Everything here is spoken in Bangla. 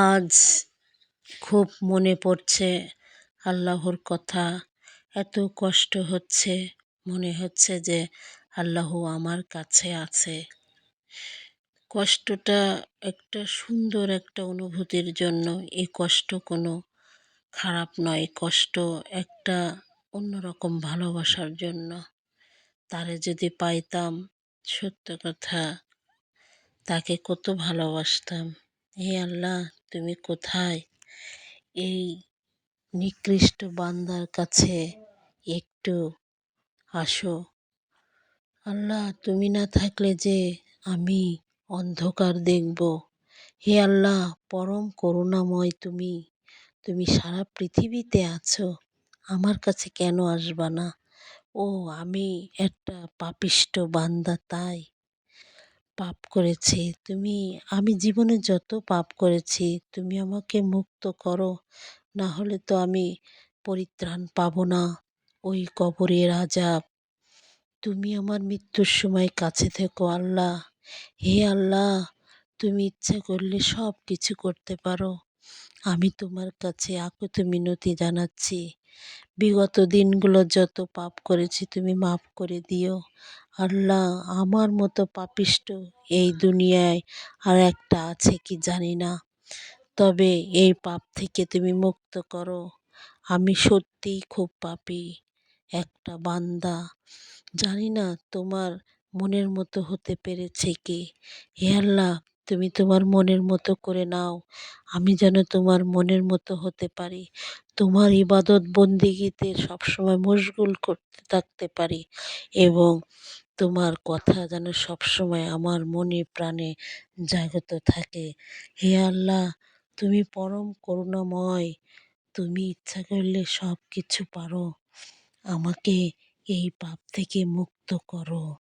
আজ খুব মনে পড়ছে আল্লাহর কথা। এত কষ্ট হচ্ছে, মনে হচ্ছে যে আল্লাহ আমার কাছে আছে। কষ্টটা একটা সুন্দর একটা অনুভূতির জন্য, এই কষ্ট কোনো খারাপ নয়, কষ্ট একটা অন্যরকম ভালোবাসার জন্য। তারে যদি পাইতাম, সত্য কথা, তাকে কত ভালোবাসতাম। হে আল্লাহ তুমি কোথায়? এই নিকৃষ্ট বান্দার কাছে একটু আসো। আল্লাহ, তুমি না থাকলে যে আমি অন্ধকার দেখব। হে আল্লাহ, পরম করুণাময় তুমি। তুমি সারা পৃথিবীতে আছো, আমার কাছে কেন আসবা না? ও, আমি একটা পাপিষ্ট বান্দা, তাই পাপ করেছি। তুমি, আমি জীবনে যত পাপ করেছি, তুমি আমাকে মুক্ত করো। না হলে তো আমি পরিত্রাণ পাব না। ওই কবরের আজাব তুমি আমার মৃত্যুর সময় কাছে থেকো আল্লাহ। হে আল্লাহ, তুমি ইচ্ছা করলে সব কিছু করতে পারো। আমি তোমার কাছে আকুত মিনতি জানাচ্ছি। বিগত দিনগুলো যত পাপ করেছি, তুমি মাফ করে দিও। আল্লাহ আমার মতো পাপিষ্ট এই দুনিয়ায় আর একটা আছে কি জানি না। তবে এই পাপ থেকে তুমি মুক্ত করো। আমি সত্যিই খুব পাপি একটা বান্দা। জানি না তোমার মনের মতো হতে পেরেছে কি। হে আল্লাহ তুমি তোমার মনের মতো করে নাও। আমি যেন তোমার মনের মতো হতে পারি। তোমার ইবাদত বন্দিগিতে সবসময় মশগুল করতে থাকতে পারি এবং তোমার কথা যেন সবসময় আমার মনে প্রাণে জাগত থাকে। হে আল্লাহ, তুমি পরম করুণাময়। তুমি ইচ্ছা করলে সব কিছু পারো। আমাকে এই পাপ থেকে মুক্ত করো।